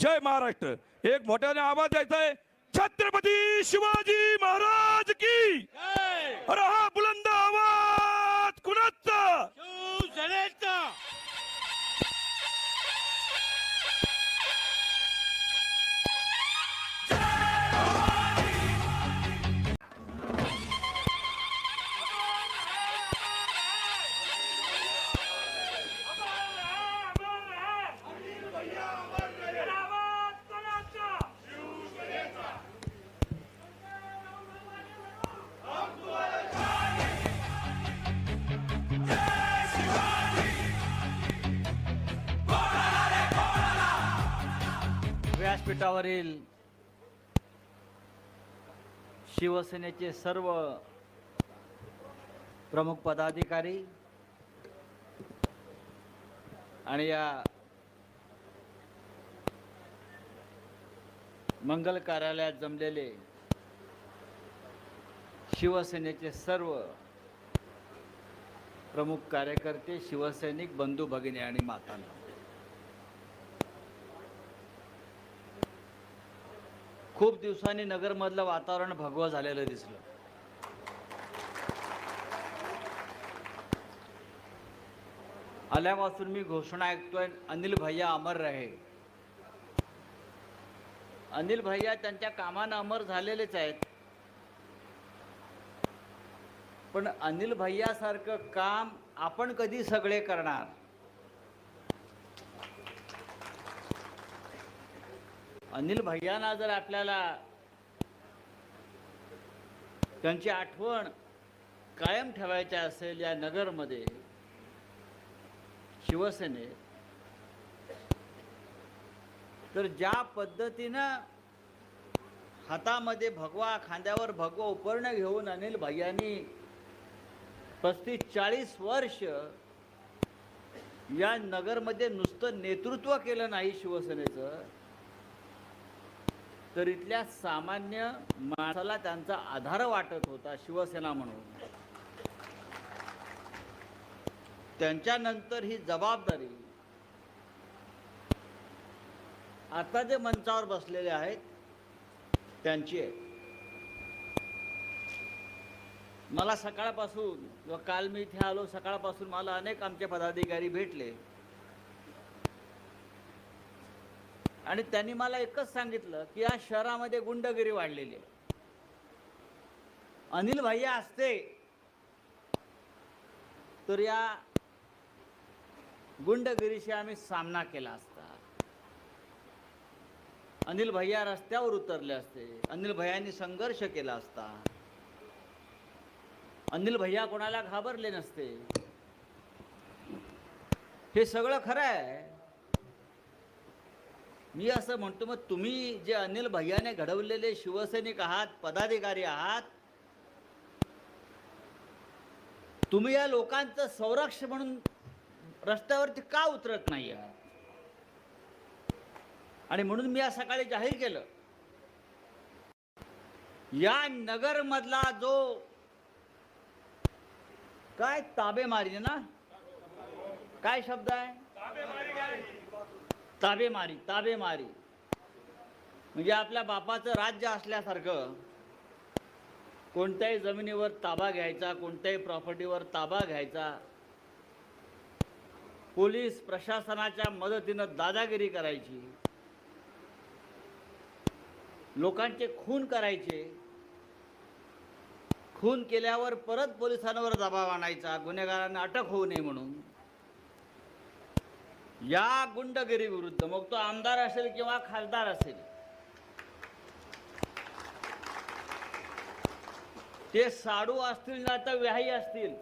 जय महाराष्ट्र. एक मोठ्याने आवाज द्यायचा आहे छत्रपती शिवाजी महाराज की. अरे हा बुलंद आवाज कुणाचा? व्यासपीठावरील शिवसेनेचे सर्व प्रमुख पदाधिकारी आणि या मंगल कार्यालयात जमलेले शिवसेनेचे सर्व प्रमुख कार्यकर्ते शिवसैनिक बंधू भगिनी आणि मातांना. खूप दिवसांनी नगरमधलं वातावरण भगवं झालेलं दिसलं. आल्यापासून मी घोषणा ऐकतोय अनिल भैया अमर रहे. अनिल भैया त्यांच्या कामानं अमर झालेलेच आहेत. पण अनिल भैयासारखं काम आपण कधी सगळे करणार? अनिल भैयांना जर आपल्याला त्यांची आठवण कायम ठेवायची असेल या नगरमध्ये शिवसेनेत तर ज्या पद्धतीनं हातामध्ये भगवा खांद्यावर भगवा उपरणं घेऊन अनिल भैयांनी पस्तीस चाळीस वर्ष या नगरमध्ये नुसतं नेतृत्व केलं नाही शिवसेनेचं तर इथल्या सामान्य माणसाला त्यांचा आधार वाटत होता शिवसेना म्हणून. त्यांच्यानंतर ही जबाबदारी आता जे मंचावर बसलेले आहेत त्यांची आहे. मला सकाळपासून किंवा काल मी इथे आलो सकाळपासून मला अनेक आमचे पदाधिकारी भेटले. आणि त्यांनी मला एकच सांगितलं की या शहरामध्ये गुंडगिरी वाढलेली आहे. अनिल भैया असते तर या गुंडगिरीशी आम्ही सामना केला असता. अनिल भैया रस्त्यावर उतरले असते. अनिल भैयांनी संघर्ष केला असता. अनिल भैया कोणाला घाबरले नसते. हे सगळं खरं आहे. मी असं म्हणतो मग तुम्ही जे अनिल भैयाने घडवलेले शिवसैनिक आहात पदाधिकारी आहात तुम्ही या लोकांचं संरक्षण म्हणून रस्त्यावरती का उतरत नाही आहात आणि म्हणून मी आज सकाळी जाहीर केलं या नगरमधला जो काय ताबेमारी ना? काय शब्द आहे? ताबेमारी ताबेमारी म्हणजे आपल्या बापाचं राज्य असल्यासारखं कोणत्याही जमिनीवर ताबा घ्यायचा कोणत्याही प्रॉपर्टीवर ताबा घ्यायचा पोलीस प्रशासनाच्या मदतीनं दादागिरी करायची लोकांचे खून करायचे खून केल्यावर परत पोलिसांवर दबाव आणायचा गुन्हेगारांना अटक होऊ नये म्हणून. या गुंडगिरी विरुद्ध मग तो आमदार असेल किंवा खासदार असेल ते साडू असतील ना तर व्याही असतील.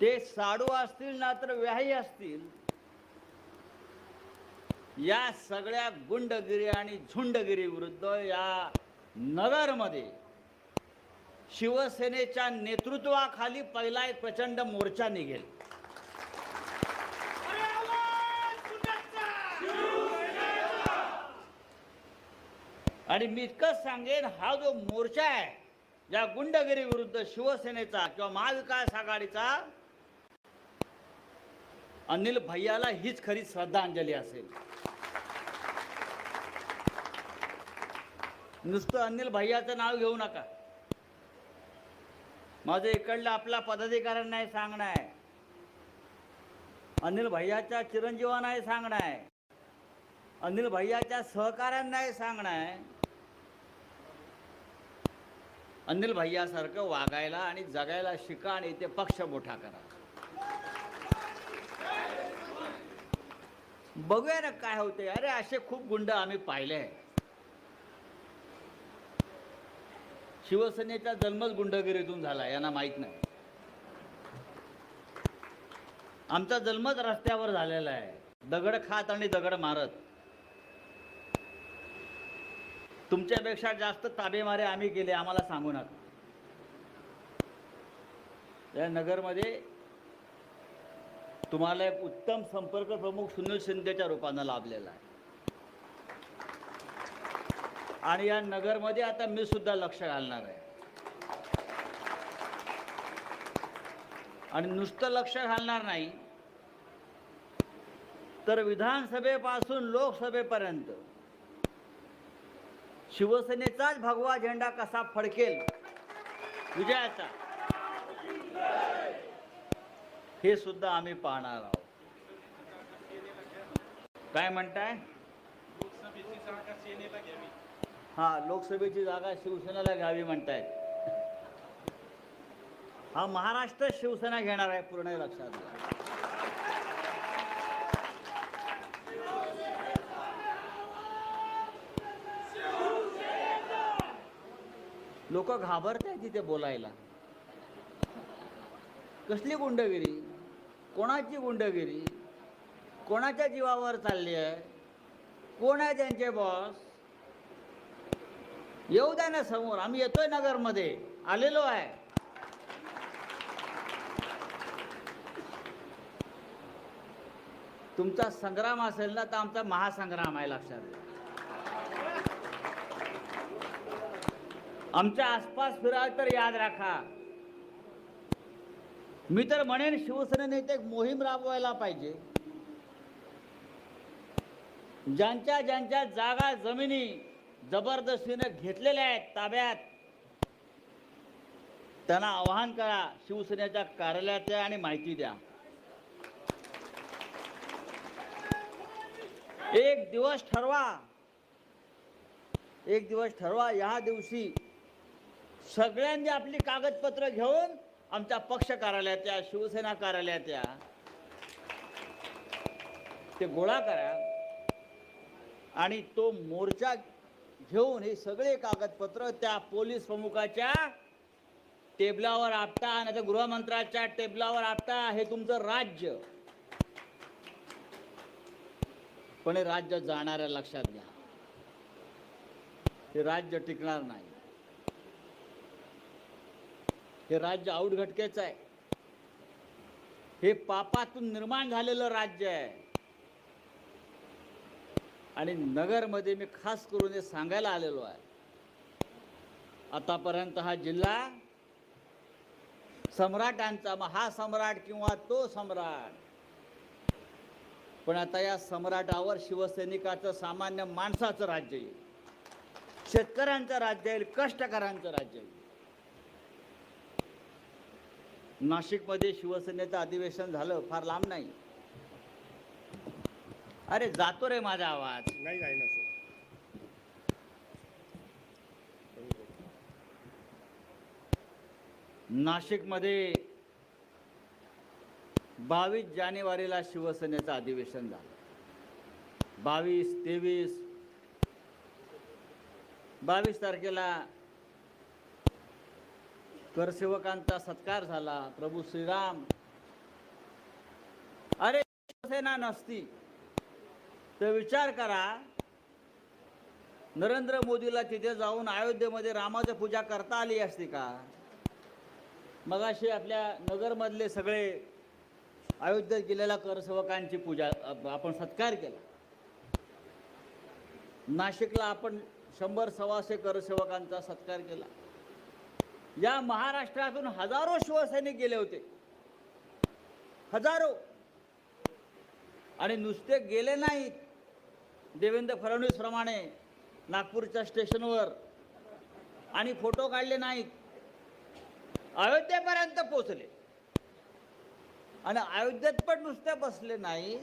ते साडू असतील ना तर व्याही असतील. या सगळ्या गुंडगिरी आणि झुंडगिरी विरुद्ध या नगरमध्ये शिवसेनेच्या नेतृत्वाखाली पहिला एक प्रचंड मोर्चा निघेल. आणि मी इतकंच सांगेन हा जो मोर्चा आहे या गुंडगिरी विरुद्ध शिवसेनेचा किंवा महाविकास आघाडीचा अनिल भैयाला हीच खरी श्रद्धांजली असेल. नुसतं अनिल भैयाचं नाव घेऊ नका. माझं इकडलं आपला पदाधिकाऱ्यांना नाही सांगणं आहे अनिल भैयाच्या चिरंजीवांना हे सांगणं आहे अनिल भैयाच्या सहकाऱ्यांना हे सांगणं आहे अनिल भैयासारखं वागायला आणि जगायला शिका आणि ते पक्ष मोठा करा. बघूया ना काय होते अरे असे खूप गुंड आम्ही पाहिले आहे शिवसेनेचा जन्मच गुंडगिरीतून झाला यांना माहीत नाही. आमचा जन्मच रस्त्यावर झालेला आहे. दगड खात आणि दगड मारत. तुमच्यापेक्षा जास्त ताबेमारे आम्ही केले आम्हाला सांगू नका. या नगरमध्ये तुम्हाला एक उत्तम संपर्क प्रमुख सुनील शिंदेच्या रूपानं लाभलेला आहे. आणि या नगरमध्ये आता मी सुद्धा लक्ष घालणार आहे. आणि नुसतं लक्ष घालणार नाही तर विधानसभेपासून लोकसभेपर्यंत शिवसेनेचाच भगवा झेंडा कसा फडकेल? विजयाचा. हे सुद्धा आम्ही पाहणार आहोत. काय म्हणताय? हा लोकसभेची जागा शिवसेनेला घ्यावी म्हणतायत. हा महाराष्ट्र शिवसेना घेणार आहे पूर्ण लक्षात घ्या. लोक घाबरत आहेत तिथे बोलायला. कसली गुंडगिरी? कोणाची गुंडगिरी? कोणाच्या जीवावर चालली आहे? कोण आहे त्यांचे बॉस येऊ द्या ना समोर. आम्ही येतोय नगरमध्ये. आलेलो आहे. तुमचा संग्राम असेल ना तर आमचा महासंग्राम आहे लक्षात. आमच्या आसपास फिराल तर याद राखा. मी तर म्हणेन शिवसेनेने एक मोहीम राबवायला पाहिजे. ज्यांच्या ज्यांच्या जागा जमिनी जबरदस्तीने घेतलेल्या आहेत ताब्यात. त्यांना आवाहन करा शिवसेनेच्या कार्यालयात आणि माहिती द्या. एक दिवस ठरवा. एक दिवस ठरवा. या दिवशी सगळ्यांनी आपली कागदपत्र घेऊन आमच्या पक्ष कार्यालयात या शिवसेना कार्यालयात या ते गोळा करा. आणि तो मोर्चा घेऊन हे सगळे कागदपत्र त्या पोलीस प्रमुखाच्या टेबलावर आपटा आणि तर गृहमंत्र्याच्या टेबलावर आपटा. हे तुमचं राज्य. पण हे राज्य जाणाऱ्या लक्षात घ्या. हे राज्य टिकणार नाही. हे राज्य आऊटघटकेच आहे. हे पापातून निर्माण झालेलं राज्य आहे. आणि नगरमध्ये मी खास करून हे सांगायला आलेलो आहे. आतापर्यंत हा जिल्हा सम्राटांचा महासम्राट किंवा तो सम्राट. पण आता या सम्राटावर शिवसैनिकाचं सामान्य माणसाचं राज्य येईल. शेतकऱ्यांचं राज्य येईल कष्टकऱ्यांचं राज्य येईल. नाशिकमध्ये शिवसेनेचं अधिवेशन झालं फार लांब नाही. अरे जातो रे माझा आवाज. नाही जाईना सर नाशिकमध्ये बावीस जानेवारीला शिवसेनेचं अधिवेशन झालं. बावीस तेवीस बावीस तारखेला करसेवकांचा सत्कार झाला. प्रभू श्रीराम. अरे शिवसेना नसती. तर विचार करा नरेंद्र मोदीला तिथे जाऊन अयोध्येमध्ये रामाची पूजा करता आली असती का? मगाशी आपल्या नगरमधले सगळे अयोध्येत गेलेल्या करसेवकांची पूजा आपण सत्कार केला. नाशिकला आपण शंभर सव्वाशे करसेवकांचा सत्कार केला. या महाराष्ट्रातून हजारो शिवसैनिक गेले होते. हजारो. आणि नुसते गेले नाहीत. देवेंद्र फडणवीस प्रमाणे नागपूरच्या स्टेशनवर आणि फोटो काढले नाहीत अयोध्येपर्यंत पोचले आणि अयोध्येत पण नुसते बसले नाही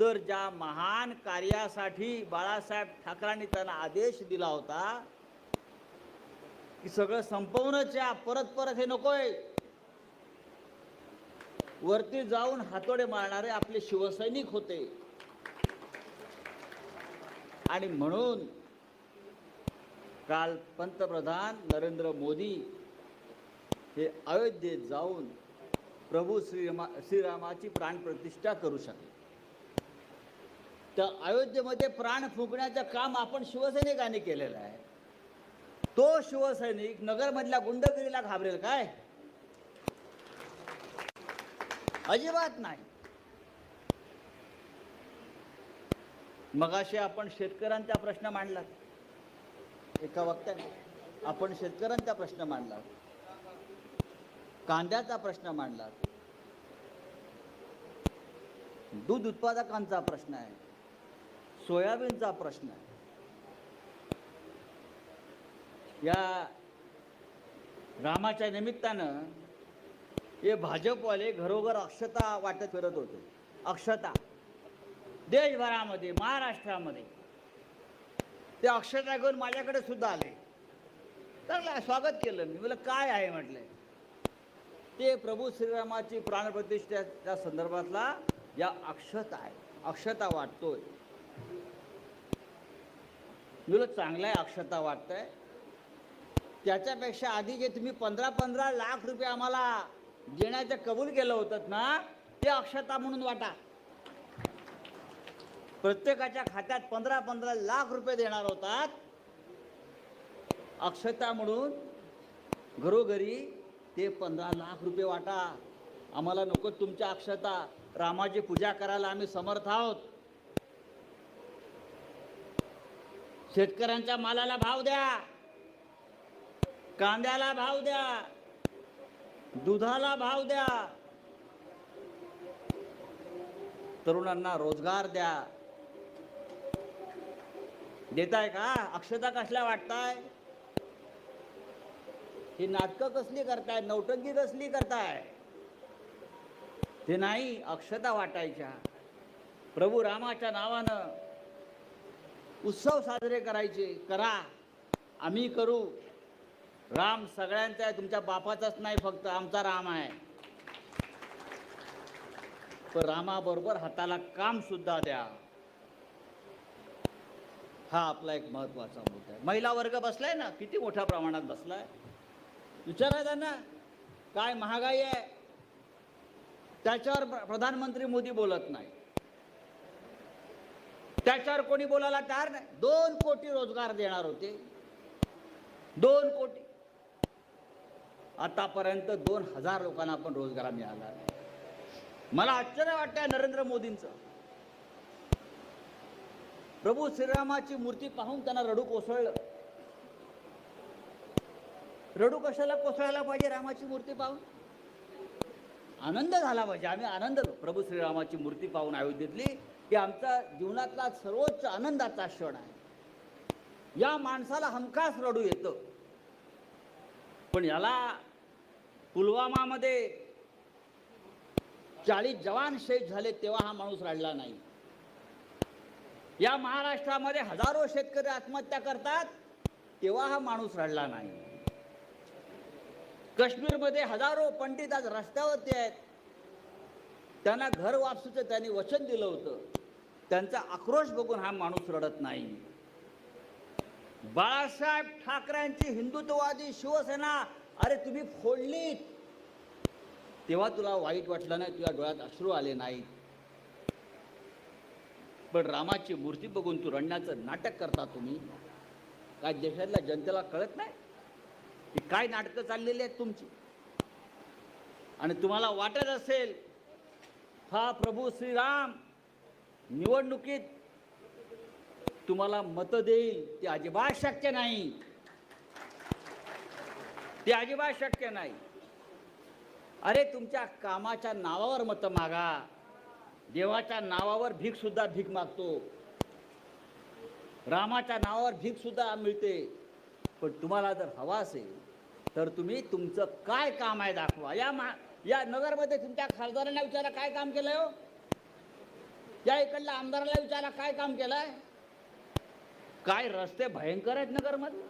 तर ज्या महान कार्यासाठी बाळासाहेब ठाकरांनी त्यांना आदेश दिला होता की सगळं संपवणंच या परत परत हे नकोय. वरती जाऊन हातोडे मारणारे आपले शिवसैनिक होते. आणि म्हणून काल पंतप्रधान नरेंद्र मोदी हे अयोध्येत जाऊन प्रभू श्रीरामा श्रीरामाची प्राणप्रतिष्ठा करू शकले. तर अयोध्येमध्ये प्राण फुंकण्याचं काम आपण शिवसैनिकांनी केलेलं आहे. तो शिवसैनिक नगरमधल्या गुंडगिरीला घाबरेल काय? अजिबात नाही. मगाशी आपण शेतकऱ्यांचा प्रश्न मांडला. एका वक्त्याने. आपण शेतकऱ्यांचा प्रश्न मांडला. कांद्याचा प्रश्न मांडला. दूध उत्पादकांचा प्रश्न आहे. सोयाबीनचा प्रश्न आहे. या रामाच्या निमित्तानं हे भाजपवाले घरोघर अक्षता वाटत फिरत होते. अक्षता. देशभरामध्ये महाराष्ट्रामध्ये. ते अक्षता घेऊन माझ्याकडे सुद्धा आले. चांगलं स्वागत केलं मी. म्हटलं काय आहे? म्हटलं. ते प्रभू श्रीरामाची प्राणप्रतिष्ठेच्या संदर्भातला या अक्षता आहे. अक्षता वाटतोय. मुलं चांगलं आहे अक्षता वाटतंय. त्याच्यापेक्षा आधी जे तुम्ही पंधरा पंधरा लाख रुपये आम्हाला देण्याचं कबूल केलं होतं ना ते अक्षता म्हणून वाटा. प्रत्येकाच्या खात्यात पंधरा पंधरा लाख रुपये देणार होतात. अक्षता म्हणून घरोघरी ते पंधरा लाख रुपये वाटा. आम्हाला नको तुमच्या अक्षता. रामाची पूजा करायला आम्ही समर्थ आहोत. शेतकऱ्यांच्या मालाला भाव द्या. कांद्याला भाव द्या. दुधाला भाव द्या. तरुणांना रोजगार द्या. देताय का? अक्षता कसल्या वाटताय? ही नाटकं कसली करताय? नौटंकी कसली करताय? ते नाही अक्षता वाटायच्या. प्रभू रामाच्या नावानं उत्सव साजरे करायचे. करा. आम्ही करू. राम सगळ्यांचा आहे. तुमच्या बापाचाच नाही फक्त आमचा राम आहे. पण रामाबरोबर हाताला काम सुद्धा द्या. हा आपला एक महत्त्वाचा मुद्दा आहे. महिला वर्ग बसलाय ना किती मोठ्या प्रमाणात बसलाय? विचारा त्यांना काय महागाई आहे? त्याच्यावर प्रधानमंत्री मोदी बोलत नाही. त्याच्यावर कोणी बोलायला तयार नाही. दोन कोटी रोजगार देणार होते. दोन कोटी. आतापर्यंत दोन हजार लोकांना पण रोजगार मिळाला मला आश्चर्य वाटतंय नरेंद्र मोदींचं. प्रभू श्रीरामाची मूर्ती पाहून त्यांना रडू कोसळलं. रडू कशाला कोसळायला पाहिजे रामाची मूर्ती पाहून? आनंद झाला पाहिजे. आम्ही आनंद प्रभू श्रीरामाची मूर्ती पाहून अयोध्येतली की आमचा जीवनातला सर्वोच्च आनंदाचा क्षण आहे. या माणसाला हमखास रडू येतं. पण याला पुलवामामध्ये चाळीस जवान शहीद झाले तेव्हा हा माणूस रडला नाही. या महाराष्ट्रामध्ये हजारो शेतकरी आत्महत्या करतात तेव्हा हा माणूस रडला नाही. काश्मीरमध्ये हजारो पंडित आज रस्त्यावरती आहेत. त्यांना घर वापसूचं त्यांनी वचन दिलं होतं. त्यांचा आक्रोश बघून हा माणूस रडत नाही. बाळासाहेब ठाकरेंची हिंदुत्ववादी शिवसेना अरे तुम्ही फोडलीत. तेव्हा तुला वाईट वाटलं नाही तुझ्या डोळ्यात अश्रू आले नाहीत. पण रामाची मूर्ती बघून तू रडण्याचं नाटक करता तुम्ही? काय देशातल्या जनतेला कळत नाही? की काय नाटकं चाललेली आहेत तुमची? आणि तुम्हाला वाटत असेल हा प्रभू श्रीराम निवडणुकीत तुम्हाला मतं देईल ते अजिबात शक्य नाही. ते अजिबात शक्य नाही. अरे तुमच्या कामाच्या नावावर मतं मागा. देवाच्या नावावर भीक सुद्धा भीक मागतो. रामाच्या नावावर भीक सुद्धा मिळते. पण तुम्हाला जर हवा असेल तर तुम्ही तुमचं काय काम आहे दाखवा. या मा या नगरमध्ये तुमच्या खासदारांना विचारा काय काम केलंय हो? या इकडल्या आमदाराला विचारा काय काम केलंय? काय रस्ते भयंकर आहेत नगरमध्ये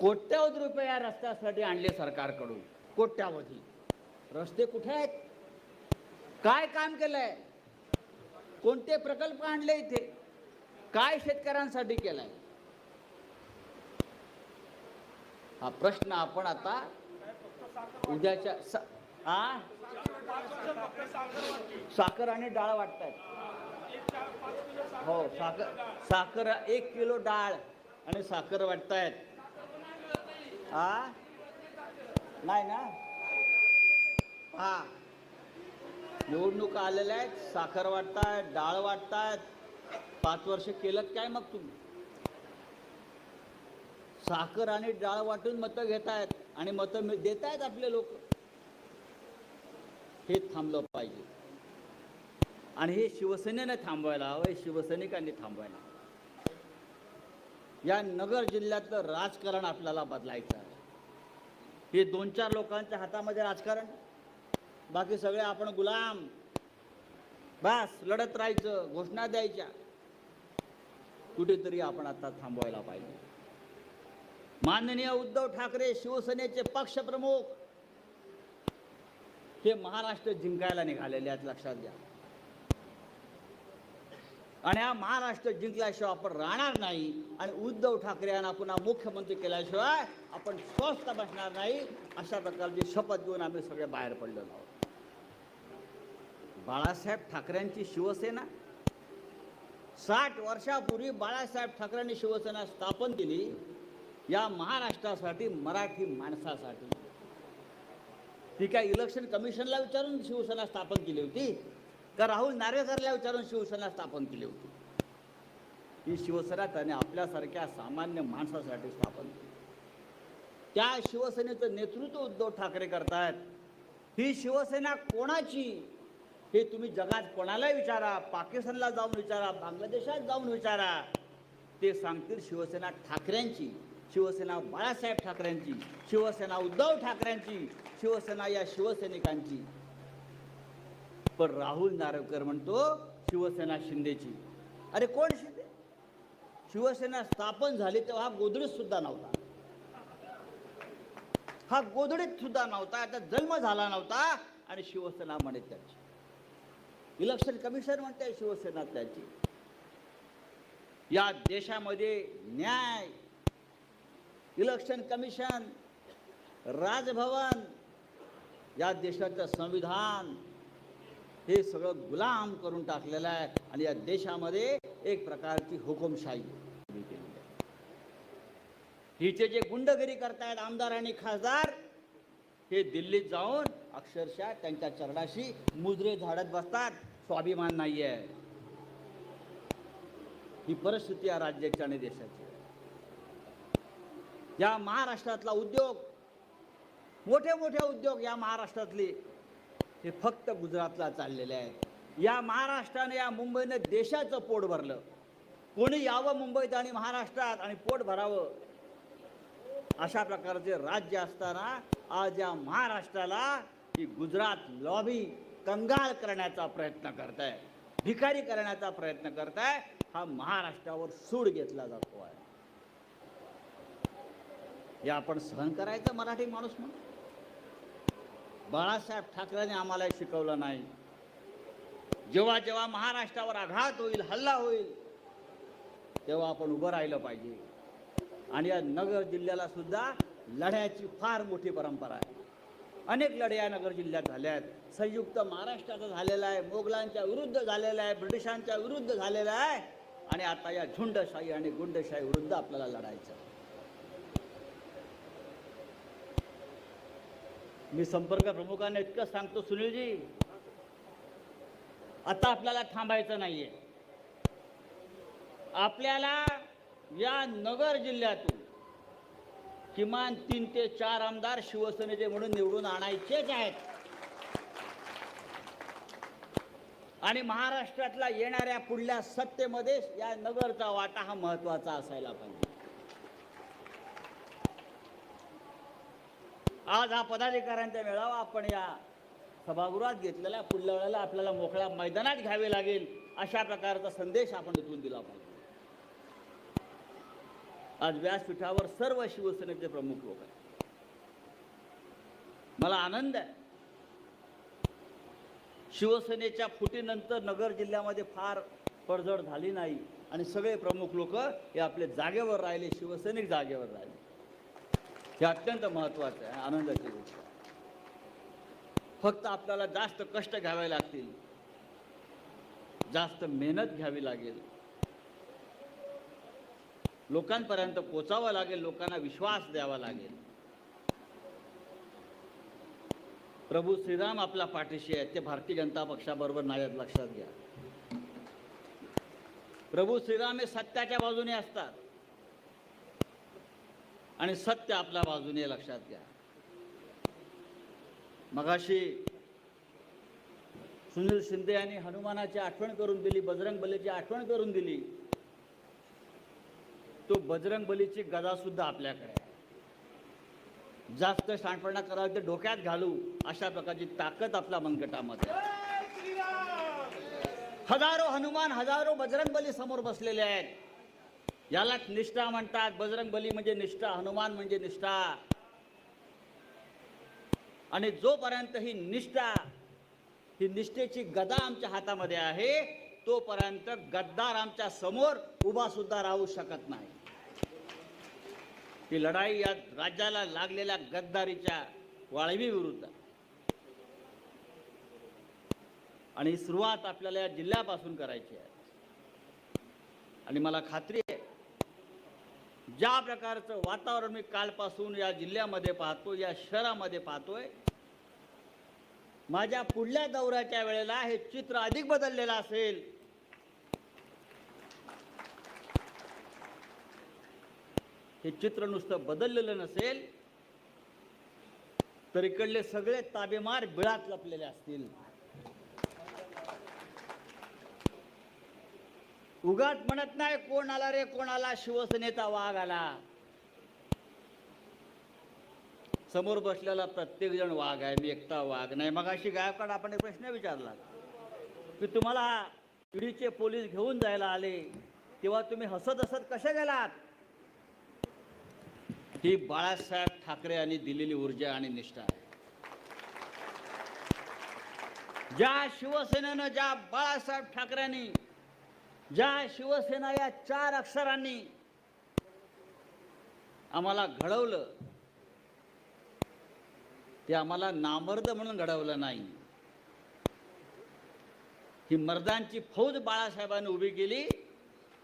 कोट्यावधी रुपये या रस्त्यासाठी आणले सरकारकडून. कोट्यावधी. रस्ते कुठे आहेत? काय काम केलंय? कोणते प्रकल्प आणले इथे? काय शेतकऱ्यांसाठी केलाय? हा प्रश्न आपण आता उद्याच्या स- साखर आणि डाळ वाटतायत. हो साखर साखर एक किलो डाळ आणि साखर वाटतायत. हा नाही ना? हा. निवडणुका आलेल्या आहेत साखर वाटतायत डाळ वाटतायत पाच वर्ष केलं काय मग तुम्ही? साखर आणि डाळ वाटून मतं घेतायत आणि मतं देत आहेत आपले लोक. हे थांबलं पाहिजे. आणि हे शिवसेनेने थांबवायला हवं हे शिवसैनिकांनी थांबवायला या नगर जिल्ह्यातलं राजकारण आपल्याला बदलायचं आहे. हे दोन चार लोकांच्या हातामध्ये राजकारण. बाकी सगळे आपण गुलाम. बस लढत राहायचं घोषणा द्यायच्या. कुठेतरी आपण आता थांबवायला पाहिजे. माननीय उद्धव ठाकरे शिवसेनेचे पक्षप्रमुख. हे महाराष्ट्र जिंकायला निघालेले आहेत लक्षात घ्या. आणि हा महाराष्ट्र जिंकल्याशिवाय आपण राहणार नाही आणि उद्धव ठाकरे यांना पुन्हा मुख्यमंत्री केल्याशिवाय आपण स्वस्थ बसणार नाही अशा प्रकारची शपथ घेऊन आम्ही सगळे बाहेर पडलेलो आहोत. बाळासाहेब ठाकरेंची शिवसेना. साठ वर्षापूर्वी बाळासाहेब ठाकरेंनी शिवसेना स्थापन केली. या महाराष्ट्रासाठी मराठी माणसासाठी. ती काय इलेक्शन कमिशनला विचारून शिवसेना स्थापन केली होती? का राहुल नार्वेकरला विचारून शिवसेना स्थापन केली होती? ही शिवसेना त्याने आपल्यासारख्या सामान्य माणसासाठी स्थापन केली. त्या शिवसेनेचं नेतृत्व उद्धव ठाकरे करतायत. ही शिवसेना कोणाची? हे तुम्ही जगात कोणालाही विचारा पाकिस्तानला जाऊन विचारा बांगलादेशात जाऊन विचारा. ते सांगतील शिवसेना ठाकरेंची शिवसेना बाळासाहेब ठाकरेंची शिवसेना उद्धव ठाकरेंची शिवसेना या शिवसैनिकांची. पण राहुल नारवकर म्हणतो शिवसेना शिंदेची. अरे कोण शिंदे? शिवसेना स्थापन झाली तेव्हा हा गोधडीत सुद्धा नव्हता. हा गोधडीत सुद्धा नव्हता आता जन्म झाला नव्हता आणि शिवसेना म्हणे त्याची. इलेक्शन कमिशन म्हणते शिवसेना त्याची या देशामध्ये न्याय इलेक्शन कमिशन राजभवन या देशाचं संविधान हे सगळं गुलाम करून टाकलेलं आहे आणि या देशामध्ये एक प्रकारची हुकुमशाही केलेली आहे. हिचे जे गुंडगिरी करतायत आमदार आणि खासदार हे दिल्लीत जाऊन अक्षरशः त्यांच्या चरणाशी मुजरे झाडत बसतात स्वाभिमान नाही आहे ही परिस्थिती या राज्याची आणि देशाची. आहे. या महाराष्ट्रातला उद्योग मोठे मोठे उद्योग या महाराष्ट्रातले हे फक्त गुजरातला चाललेले आहेत. या महाराष्ट्राने या मुंबईने देशाचं पोट भरलं. कोणी यावं मुंबईत आणि महाराष्ट्रात आणि पोट भरावं? अशा प्रकारचे राज्य असताना आज या महाराष्ट्राला ही गुजरात लॉबी कंगाल करण्याचा प्रयत्न करताय भिकारी करण्याचा प्रयत्न करताय हा महाराष्ट्रावर सूड घेतला जातो आहे. हे आपण सहन करायचं मराठी माणूस म्हणून? बाळासाहेब ठाकरेने आम्हाला शिकवलं नाही. जेव्हा जेव्हा महाराष्ट्रावर आघात होईल हल्ला होईल तेव्हा आपण उभं राहिलं पाहिजे. आणि या नगर जिल्ह्याला सुद्धा लढ्याची फार मोठी परंपरा आहे. अनेक लढ्या नगर जिल्ह्यात झाल्या आहेत. संयुक्त महाराष्ट्राचा झालेला आहे मोगलांच्या विरुद्ध झालेला आहे ब्रिटिशांच्या विरुद्ध झालेला आहे. आणि आता या झुंडशाही आणि गुंडशाही विरुद्ध आपल्याला लढायचं मी संपर्क प्रमुखांना इतकं सांगतो सुनीलजी आता आपल्याला थांबायचं नाहीये. आपल्याला या नगर जिल्ह्यातून किमान तीन ते चार आमदार शिवसेनेचे म्हणून निवडून आणायचेच आहेत. आणि महाराष्ट्रातला येणाऱ्या पुढल्या सत्तेमध्ये या नगरचा वाटा हा महत्त्वाचा असायला पाहिजे. आज हा पदाधिकाऱ्यांचा मेळावा आपण या सभागृहात घेतलेला पुढल्या वेळेला आपल्याला मोकळ्या मैदानात घ्यावे लागेल अशा प्रकारचा संदेश आपण इथून दिला पाहिजे. आज व्यासपीठावर सर्व शिवसेनेचे प्रमुख लोक आहेत. मला आनंद आहे. शिवसेनेच्या फुटीनंतर नगर जिल्ह्यामध्ये फार पडझड झाली नाही आणि सगळे प्रमुख लोक हे आपले जागेवर राहिले शिवसैनिक जागेवर राहिले. हे अत्यंत महत्त्वाचं आहे आनंदाची गोष्ट फक्त आपल्याला जास्त कष्ट घ्यावे लागतील. जास्त मेहनत घ्यावी लागेल. लोकांपर्यंत पोचावं लागेल लोकांना विश्वास द्यावा लागेल. प्रभू श्रीराम आपल्या पाठीशी आहेत ते भारतीय जनता पक्षाबरोबर नाही लक्षात घ्या. प्रभू श्रीराम हे सत्याच्या बाजूने असतात. आणि सत्य आपल्या बाजूने लक्षात घ्या. मगाशी सुनील शिंदे यांनी हनुमानाची आठवण करून दिली बजरंग बलीची आठवण करून दिली. तो बजरंग बलीची गदासुद्धा आपल्याकडे आहे. जास्त सांडपणा करावी ते डोक्यात घालू अशा प्रकारची ताकद आपल्या मनगटामध्ये. हजारो हनुमान हजारो बजरंग बली समोर बसलेले आहेत. यालाच निष्ठा म्हणतात. बजरंग बली म्हणजे निष्ठा हनुमान म्हणजे निष्ठा. आणि जोपर्यंत ही निष्ठा ही निष्ठेची गदा आमच्या हातामध्ये आहे तोपर्यंत गद्दार आमच्यासमोर उभा सुद्धा राहू शकत नाही. ही लढाई या राज्याला लागलेल्या गद्दारीच्या वाळवीविरुद्ध. आणि सुरुवात आपल्याला या जिल्ह्यापासून करायची आहे. आणि मला खात्री आहे ज्या प्रकारचं वातावरण मी कालपासून या जिल्ह्यामध्ये पाहतो या शहरामध्ये पाहतोय माझ्या पुढल्या दौऱ्याच्या वेळेला हे चित्र अधिक बदललेलं असेल हे चित्र नुसतं बदललेलं नसेल तर इकडले सगळे ताबेमार बिळात लपलेले असतील. उगाच म्हणत नाही कोण आला रे कोण आला शिवसेनेचा वाघ आला. समोर बसलेला प्रत्येक जण वाघ आहे मी एकटा वाघ नाही. मग अशी गायकवाड आपण एक प्रश्न विचारला की तुम्हाला ईडीचे पोलीस घेऊन जायला आले तेव्हा तुम्ही हसत हसत कसे गेलात? ही बाळासाहेब ठाकरे यांनी दिलेली ऊर्जा आणि निष्ठा आहे. ज्या शिवसेनेनं ज्या बाळासाहेब ठाकरेंनी ज्या शिवसेना या चार अक्षरांनी आम्हाला घडवलं ते आम्हाला नामर्द म्हणून घडवलं नाही. ही मर्दांची फौज बाळासाहेबांनी उभी केली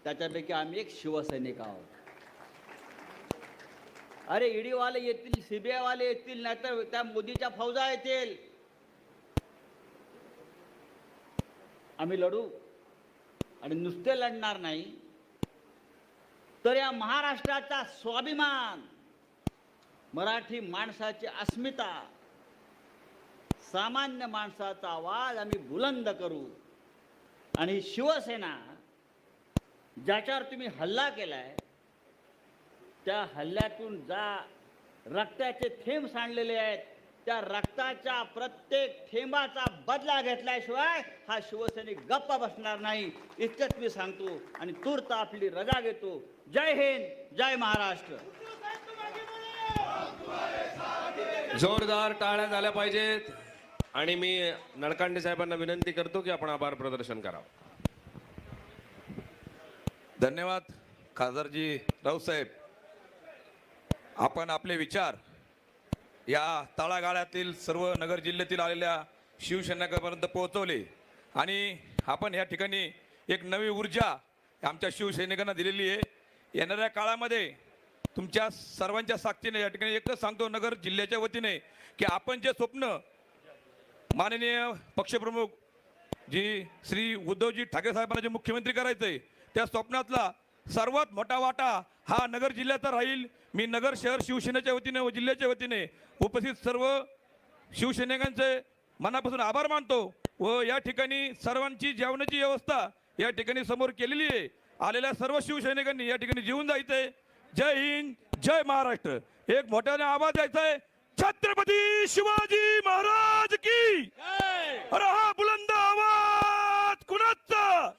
त्याच्यापैकी आम्ही एक शिवसैनिक आहोत. अरे ईडीवाले येतील सीबीआयवाले येतील नाहीतर त्या मोदीच्या फौजा येतील. आम्ही लढू. आणि नुसते लढणार नाही तर या महाराष्ट्राचा स्वाभिमान मराठी माणसाची अस्मिता सामान्य माणसाचा आवाज आम्ही बुलंद करू. आणि शिवसेना ज्याच्यावर तुम्ही हल्ला केलाय त्या हल्ल्यातून जा. रक्ताचे थेंब सांडलेले आहेत. त्या रक्ताच्या प्रत्येक थेंबाचा बदला घेतल्याशिवाय हा शिवसैनिक गप्प बसणार नाही. इतकंच मी सांगतो आणि तूर्त आपली रजा घेतो. जय हिंद जय महाराष्ट्र. जोरदार टाळ्या झाल्या पाहिजेत. आणि मी नडकांडे साहेबांना विनंती करतो की आपण आभार प्रदर्शन करावं. धन्यवाद खासदारजी राऊसाहेब आपण आपले विचार या तळागाळातील सर्व नगर जिल्ह्यातील आलेल्या शिवसैनिकांपर्यंत पोहोचवले. आणि आपण या ठिकाणी एक नवी ऊर्जा आमच्या शिवसैनिकांना दिलेली आहे. येणाऱ्या काळामध्ये तुमच्या सर्वांच्या साक्षीने या ठिकाणी एकच सांगतो नगर जिल्ह्याच्या वतीने की आपण जे स्वप्न माननीय पक्षप्रमुख जी श्री उद्धवजी ठाकरे साहेबांना जे मुख्यमंत्री करायचंय त्या स्वप्नातला सर्वात मोठा वाटा हा नगर जिल्ह्याचा राहील. मी नगर शहर शिवसेनेच्या वतीने व जिल्ह्याच्या वतीने उपस्थित सर्व शिवसैनिकांचे मनापासून आभार मानतो व या ठिकाणी सर्वांची जेवणाची व्यवस्था या ठिकाणी समोर केलेली आहे. आलेल्या सर्व शिवसैनिकांनी या ठिकाणी जीवन जायचंय. जय हिंद जय महाराष्ट्र. एक मोठ्याने आवाज द्यायचाय. आहे छत्रपती शिवाजी महाराज की! अरे हा बुलंद आवाज कुणाचा?